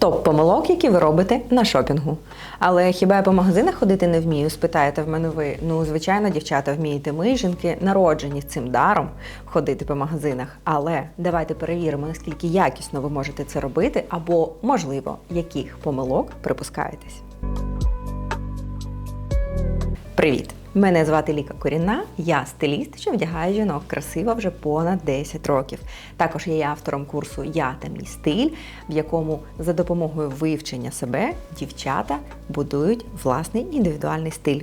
Топ помилок, які ви робите на шопінгу. Але хіба я по магазинах ходити не вмію? Спитаєте в мене ви. Ну, звичайно, дівчата вмієте. Ми, жінки, народжені цим даром ходити по магазинах. Але давайте перевіримо, наскільки якісно ви можете це робити, або, можливо, яких помилок припускаєтесь. Привіт! Мене звати Ліка Корінна, я стиліст, що вдягає жінок красиво вже понад 10 років. Також я є автором курсу Я та мій стиль, в якому за допомогою вивчення себе дівчата будують власний індивідуальний стиль.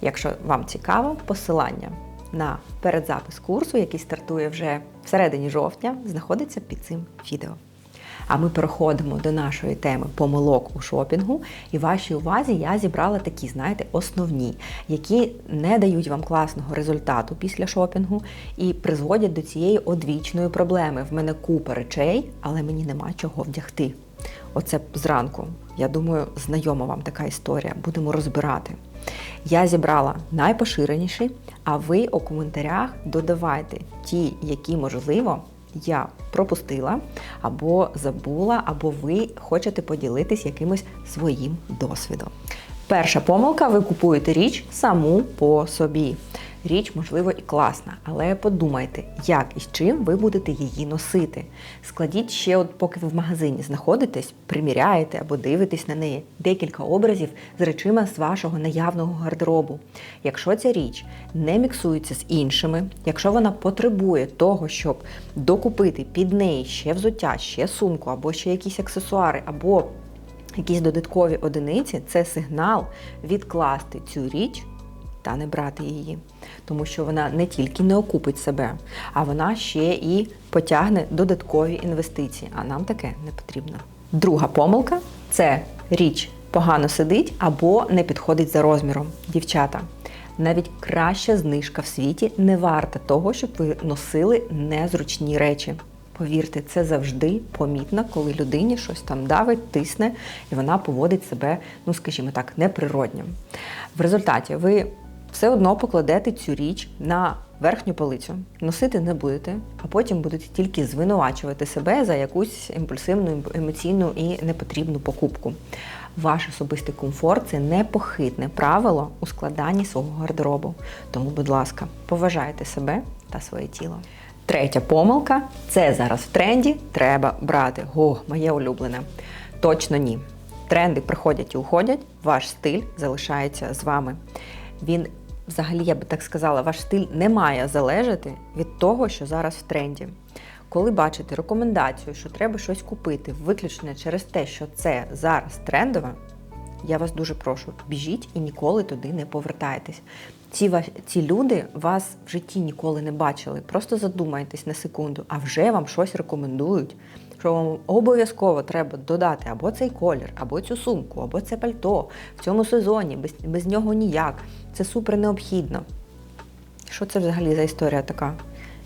Якщо вам цікаво, посилання на передзапис курсу, який стартує вже всередині жовтня, знаходиться під цим відео. А ми переходимо до нашої теми помилок у шопінгу. І вашій увазі я зібрала такі, знаєте, основні, які не дають вам класного результату після шопінгу і призводять до цієї одвічної проблеми. В мене купа речей, але мені нема чого вдягти. Оце зранку. Я думаю, знайома вам така історія. Будемо розбирати. Я зібрала найпоширеніші, а ви у коментарях додавайте ті, які можливо я пропустила, або забула, або ви хочете поділитись якимось своїм досвідом. Перша помилка: ви купуєте річ саму по собі. Річ, можливо, і класна, але подумайте, як і з чим ви будете її носити. Складіть ще, от поки ви в магазині знаходитесь, приміряєте або дивитесь на неї декілька образів з речима з вашого наявного гардеробу. Якщо ця річ не міксується з іншими, якщо вона потребує того, щоб докупити під неї ще взуття, ще сумку, або ще якісь аксесуари, або якісь додаткові одиниці, це сигнал відкласти цю річ та не брати її. Тому що вона не тільки не окупить себе, а вона ще і потягне додаткові інвестиції. А нам таке не потрібно. Друга помилка це річ погано сидить або не підходить за розміром. Дівчата. Навіть краща знижка в світі не варта того, щоб ви носили незручні речі. Повірте, це завжди помітно, коли людині щось там давить, тисне, і вона поводить себе, ну скажімо так, неприродньо. В результаті ви все одно покладете цю річ на верхню полицю, носити не будете, а потім будете тільки звинувачувати себе за якусь імпульсивну, емоційну і непотрібну покупку. Ваш особистий комфорт це непохитне правило у складанні свого гардеробу. Тому, будь ласка, поважайте себе та своє тіло. Третя помилка це зараз в тренді, треба брати. О, моє улюблене. Точно ні. Тренди приходять і уходять, ваш стиль залишається з вами. Він, взагалі, я би так сказала, ваш стиль не має залежати від того, що зараз в тренді. Коли бачите рекомендацію, що треба щось купити, виключно через те, що це зараз трендове, я вас дуже прошу, біжіть і ніколи туди не повертайтесь. Ці ці люди вас в житті ніколи не бачили. Просто задумайтесь на секунду, а вже вам щось рекомендують, що вам обов'язково треба додати або цей колір, або цю сумку, або це пальто в цьому сезоні, без, без нього ніяк. Це супер необхідно. Що це взагалі за історія така?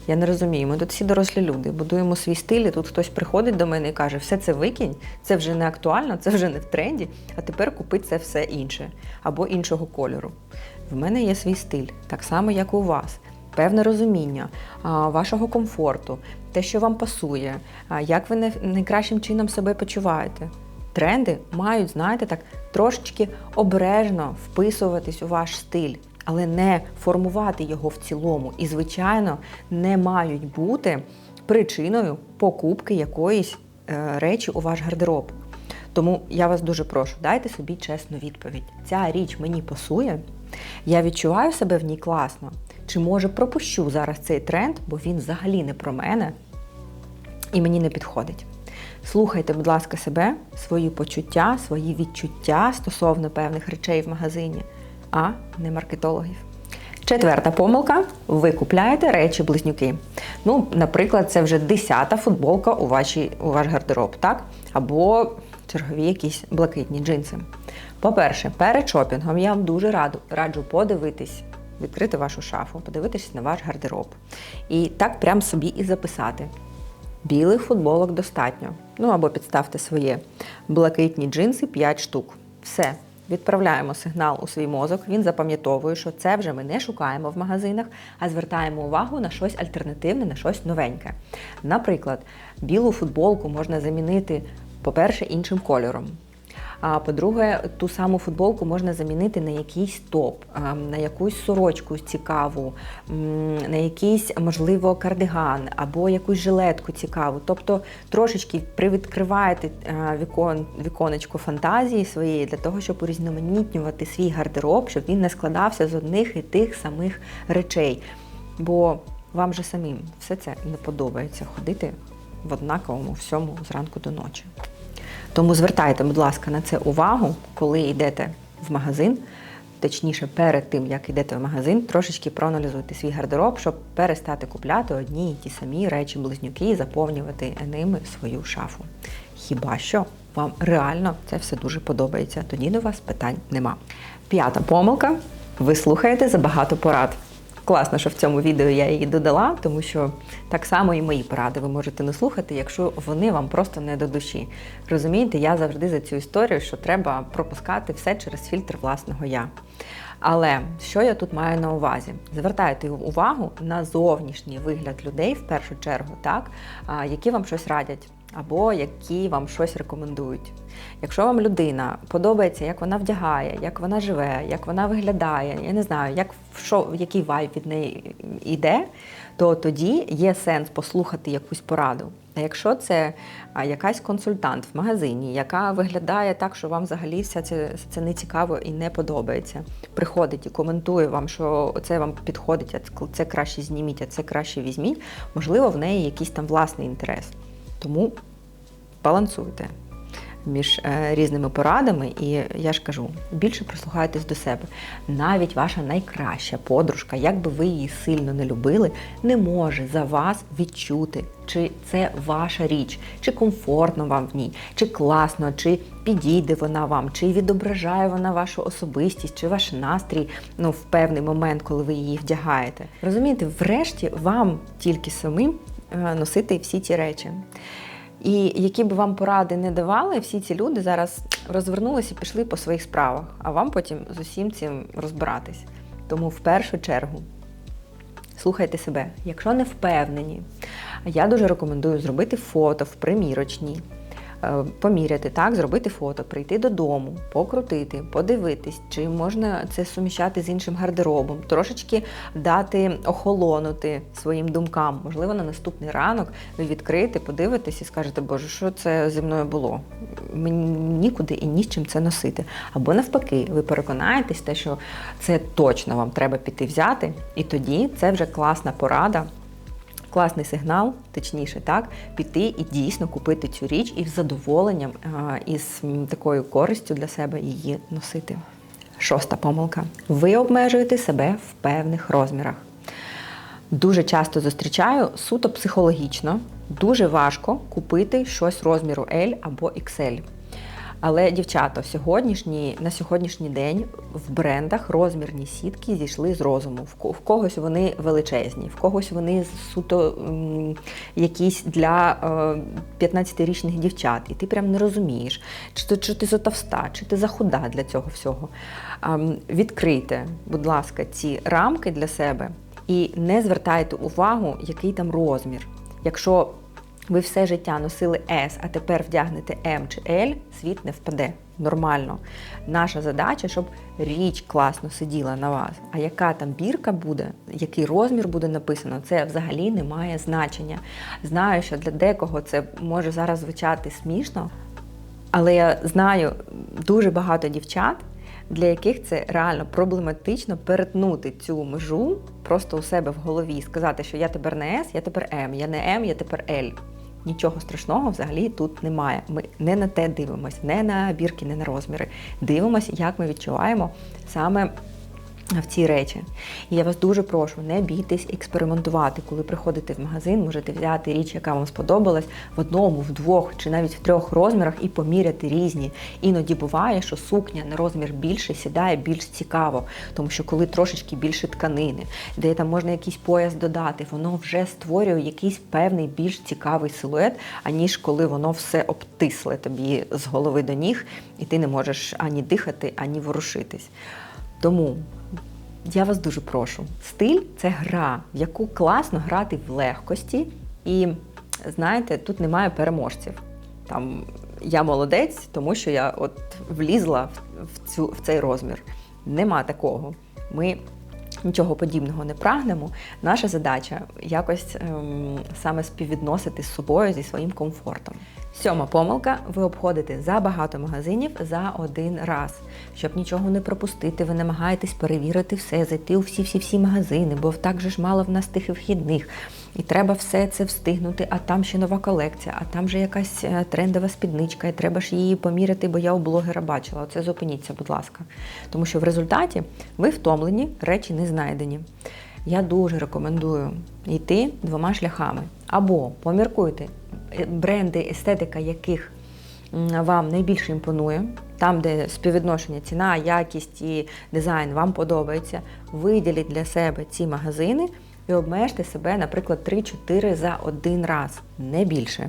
Я не розумію. Ми тут всі дорослі люди, будуємо свій стиль, і тут хтось приходить до мене і каже, все це викинь, це вже не актуально, це вже не в тренді, а тепер купи це все інше або іншого кольору. В мене є свій стиль, так само, як у вас. Певне розуміння вашого комфорту, те, що вам пасує, як ви найкращим чином себе почуваєте. Тренди мають, знаєте, так трошечки обережно вписуватись у ваш стиль, але не формувати його в цілому. І, звичайно, не мають бути причиною покупки якоїсь е, речі у ваш гардероб. Тому я вас дуже прошу, дайте собі чесну відповідь. Ця річ мені пасує. Я відчуваю себе в ній класно. Чи може пропущу зараз цей тренд, бо він взагалі не про мене і мені не підходить. Слухайте, будь ласка, себе, свої почуття, свої відчуття стосовно певних речей в магазині, а не маркетологів. Четверта помилка: ви купляєте речі-близнюки. Ну, наприклад, це вже десята футболка у вашій, у ваш гардероб, так? Або чергові якісь блакитні джинси. По-перше, перед шопінгом я вам дуже раду, раджу подивитись, відкрити вашу шафу, подивитись на ваш гардероб. І так прям собі і записати. Білих футболок достатньо. Ну або підставте своє блакитні джинси 5 штук. Все. Відправляємо сигнал у свій мозок, він запам'ятовує, що це вже ми не шукаємо в магазинах, а звертаємо увагу на щось альтернативне, на щось новеньке. Наприклад, білу футболку можна замінити По-перше, іншим кольором. А по-друге, ту саму футболку можна замінити на якийсь топ, ем, на якусь сорочку цікаву, на якийсь, можливо, кардиган або якусь жилетку цікаву. Тобто трошечки привідкриваєте е, вікон, віконечко фантазії своєї для того, щоб урізноманітнювати свій гардероб, щоб він не складався з одних і тих самих речей. Бо вам же самим все це не подобається ходити в однаковому всьому зранку до ночі. Тому звертайте, будь ласка, на це увагу, коли йдете в магазин. Точніше, перед тим, як йдете в магазин, трошечки проаналізуйте свій гардероб, щоб перестати купляти одні і ті самі речі-близнюки і заповнювати ними свою шафу. Хіба що вам реально це все дуже подобається, тоді до вас питань нема. П'ята помилка: ви слухаєте забагато порад. Класно, що в цьому відео я її додала, тому що так само і мої поради ви можете не слухати, якщо вони вам просто не до душі. Розумієте, я завжди за цю історію, що треба пропускати все через фільтр власного я. Але що я тут маю на увазі? Звертайте увагу на зовнішній вигляд людей в першу чергу, так, які вам щось радять. Або які вам щось рекомендують. Якщо вам людина подобається, як вона вдягає, як вона живе, як вона виглядає, я не знаю, як що, який вайб від неї йде, то тоді є сенс послухати якусь пораду. А якщо це якась консультант в магазині, яка виглядає так, що вам взагалі все це, це не цікаво і не подобається, приходить і коментує вам, що це вам підходить, а це краще зніміть, а це краще візьміть, можливо, в неї якийсь там власний інтерес. Тому балансуйте між е, різними порадами, і я ж кажу, більше прислухайтесь до себе. Навіть ваша найкраща подружка, як би ви її сильно не любили, не може за вас відчути, чи це ваша річ, чи комфортно вам в ній, чи класно, чи підійде вона вам, чи відображає вона вашу особистість, чи ваш настрій ну, в певний момент, коли ви її вдягаєте. Розумієте, врешті вам тільки самим носити всі ці речі. І які б вам поради не давали, всі ці люди зараз розвернулися і пішли по своїх справах, а вам потім з усім цим розбиратись. Тому в першу чергу слухайте себе. Якщо не впевнені, я дуже рекомендую зробити фото в примірочній. Е, поміряти, так, зробити фото, прийти додому, покрутити, подивитись, чи можна це суміщати з іншим гардеробом, трошечки дати охолонути своїм думкам. Можливо, на наступний ранок ви відкриєте, подивитесь і скажете, Боже, що це зі мною було? Мені нікуди і ні з чим це носити. Або навпаки, ви переконаєтесь, те, що це точно вам треба піти взяти, і тоді це вже класна порада класний сигнал, точніше, так, піти і дійсно купити цю річ і з задоволенням і з такою користю для себе її носити. Шоста помилка. Ви обмежуєте себе в певних розмірах. Дуже часто зустрічаю суто психологічно, дуже важко купити щось розміру L або XL. Але, дівчата, сьогоднішні, на сьогоднішній день в брендах розмірні сітки зійшли з розуму. В когось вони величезні, в когось вони суто якісь для е, 15-річних дівчат. І ти прям не розумієш, чи ти, чи ти затовста, чи ти захуда для цього всього. Е, відкрийте, будь ласка, ці рамки для себе і не звертайте увагу, який там розмір. Якщо ви все життя носили S, а тепер вдягнете M чи L, світ не впаде. Нормально. Наша задача, щоб річ класно сиділа на вас. А яка там бірка буде, який розмір буде написано, це взагалі не має значення. Знаю, що для декого це може зараз звучати смішно, але я знаю дуже багато дівчат, для яких це реально проблематично перетнути цю межу просто у себе в голові сказати, що я тепер не S, я тепер M, я не M, я тепер L. Нічого страшного взагалі тут немає. Ми не на те дивимося, не на бірки, не на розміри. Дивимося, як ми відчуваємо саме в ці речі. І я вас дуже прошу, не бійтесь експериментувати. Коли приходите в магазин, можете взяти річ, яка вам сподобалась, в одному, в двох чи навіть в трьох розмірах і поміряти різні. Іноді буває, що сукня на розмір більше сідає більш цікаво, тому що коли трошечки більше тканини, де там можна якийсь пояс додати, воно вже створює якийсь певний більш цікавий силует, аніж коли воно все обтисле тобі з голови до ніг, і ти не можеш ані дихати, ані ворушитись. Тому я вас дуже прошу. Стиль це гра, в яку класно грати в легкості. І знаєте, тут немає переможців. Там я молодець, тому що я от влізла в, цю, в цей розмір. Нема такого. Ми нічого подібного не прагнемо. Наша задача якось ем, саме співвідносити з собою зі своїм комфортом. Сьома помилка: ви обходите забагато магазинів за один раз. Щоб нічого не пропустити, ви намагаєтесь перевірити все, зайти у всі-всі-всі магазини, бо так же ж мало в нас тих вхідних. І треба все це встигнути, а там ще нова колекція, а там же якась е, трендова спідничка, і треба ж її поміряти, бо я у блогера бачила. Оце зупиніться, будь ласка. Тому що в результаті ви втомлені, речі не знайдені. Я дуже рекомендую йти двома шляхами. Або поміркуйте е, бренди, естетика яких вам найбільше імпонує, там, де співвідношення ціна, якість і дизайн вам подобається, виділіть для себе ці магазини і обмежте себе, наприклад, 3-4 за один раз, не більше.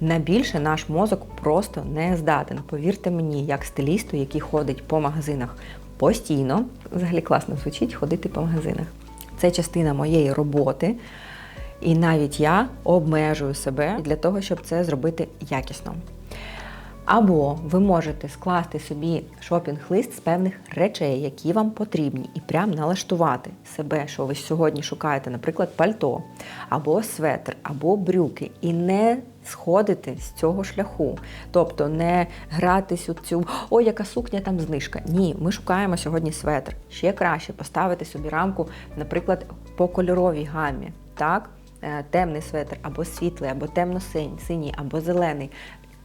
На більше наш мозок просто не здатен. Повірте мені, як стилісту, який ходить по магазинах постійно, взагалі класно звучить ходити по магазинах. Це частина моєї роботи. І навіть я обмежую себе для того, щоб це зробити якісно. Або ви можете скласти собі шопінг-лист з певних речей, які вам потрібні, і прям налаштувати себе, що ви сьогодні шукаєте, наприклад, пальто, або светр, або брюки, і не сходити з цього шляху. Тобто не гратись у цю ой, яка сукня там знижка. Ні, ми шукаємо сьогодні светр. Ще краще поставити собі рамку, наприклад, по кольоровій гамі. Так? Е, Темний светр, або світлий, або темно-синій, або зелений.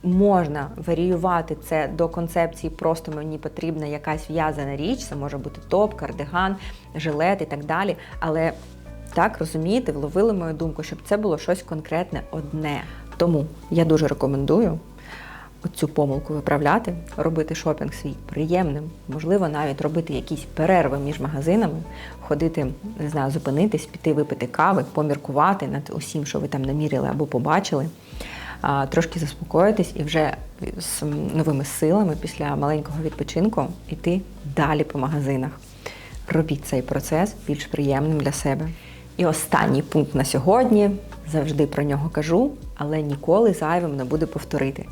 Можна варіювати це до концепції, просто мені потрібна якась в'язана річ, це може бути топ, кардиган, жилет і так далі. Але так розумієте, вловили мою думку, щоб це було щось конкретне одне. Тому я дуже рекомендую цю помилку виправляти, робити шопінг свій приємним, можливо, навіть робити якісь перерви між магазинами, ходити, не знаю, зупинитись, піти випити кави, поміркувати над усім, що ви там наміряли або побачили трошки заспокоїтись і вже з новими силами після маленького відпочинку йти далі по магазинах. Робіть цей процес більш приємним для себе. І останній пункт на сьогодні завжди про нього кажу, але ніколи зайвим не буде повторити.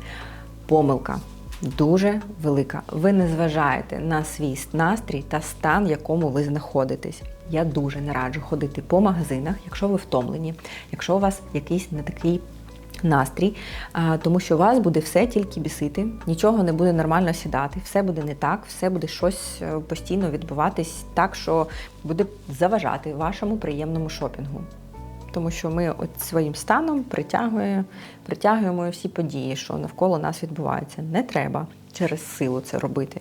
Помилка дуже велика. Ви не зважаєте на свій настрій та стан, в якому ви знаходитесь. Я дуже не раджу ходити по магазинах, якщо ви втомлені, якщо у вас якийсь не такий настрій, тому що вас буде все тільки бісити, нічого не буде нормально сідати, все буде не так, все буде щось е, постійно відбуватись так, що буде заважати вашому приємному шопінгу. Тому що ми от своїм станом притягуємо, притягуємо всі події, що навколо нас відбуваються. Не треба через силу це робити.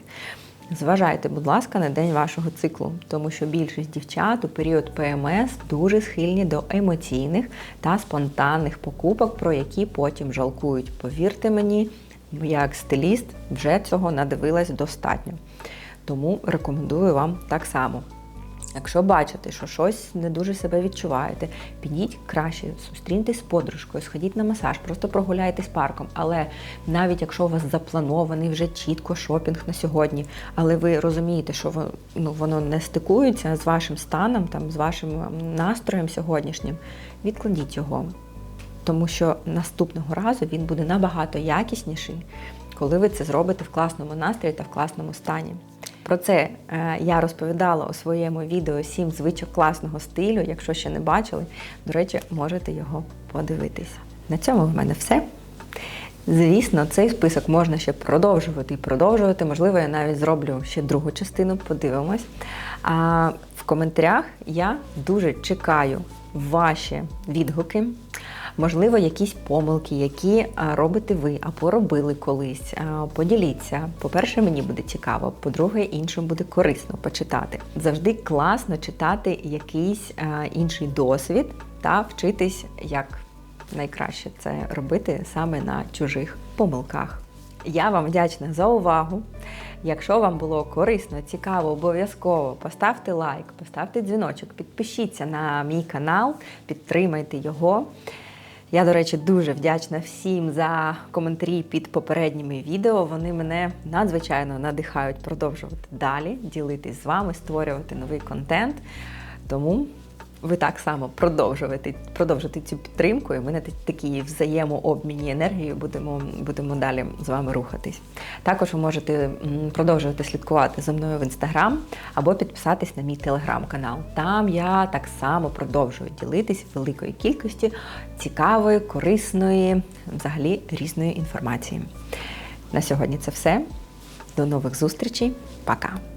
Зважайте, будь ласка, на день вашого циклу, тому що більшість дівчат у період ПМС дуже схильні до емоційних та спонтанних покупок, про які потім жалкують. Повірте мені, як стиліст вже цього надивилась достатньо. Тому рекомендую вам так само. Якщо бачите, що щось не дуже себе відчуваєте, підіть краще, зустріньтесь з подружкою, сходіть на масаж, просто прогуляйтесь парком. Але навіть якщо у вас запланований вже чітко шопінг на сьогодні, але ви розумієте, що воно, ну, воно не стикується з вашим станом, там, з вашим настроєм сьогоднішнім, відкладіть його. Тому що наступного разу він буде набагато якісніший, коли ви це зробите в класному настрої та в класному стані. Про це е, я розповідала у своєму відео «7 звичок класного стилю. Якщо ще не бачили, до речі, можете його подивитися. На цьому в мене все. Звісно, цей список можна ще продовжувати і продовжувати. Можливо, я навіть зроблю ще другу частину, подивимось. А в коментарях я дуже чекаю ваші відгуки. Можливо, якісь помилки, які робите ви або робили колись. Поділіться. По-перше, мені буде цікаво, по-друге, іншим буде корисно почитати. Завжди класно читати якийсь інший досвід та вчитись, як найкраще це робити саме на чужих помилках. Я вам вдячна за увагу. Якщо вам було корисно, цікаво, обов'язково поставте лайк, поставте дзвіночок, підпишіться на мій канал, підтримайте його. Я, до речі, дуже вдячна всім за коментарі під попередніми відео. Вони мене надзвичайно надихають продовжувати далі, ділитись з вами, створювати новий контент. Тому ви так само продовжувати, продовжити цю підтримку, і ми на такій взаємообміні енергією будемо, будемо далі з вами рухатись. Також ви можете продовжувати слідкувати за мною в інстаграм або підписатись на мій телеграм-канал. Там я так само продовжую ділитись великою кількістю цікавої, корисної, взагалі різної інформації. На сьогодні це все. До нових зустрічей. Пока!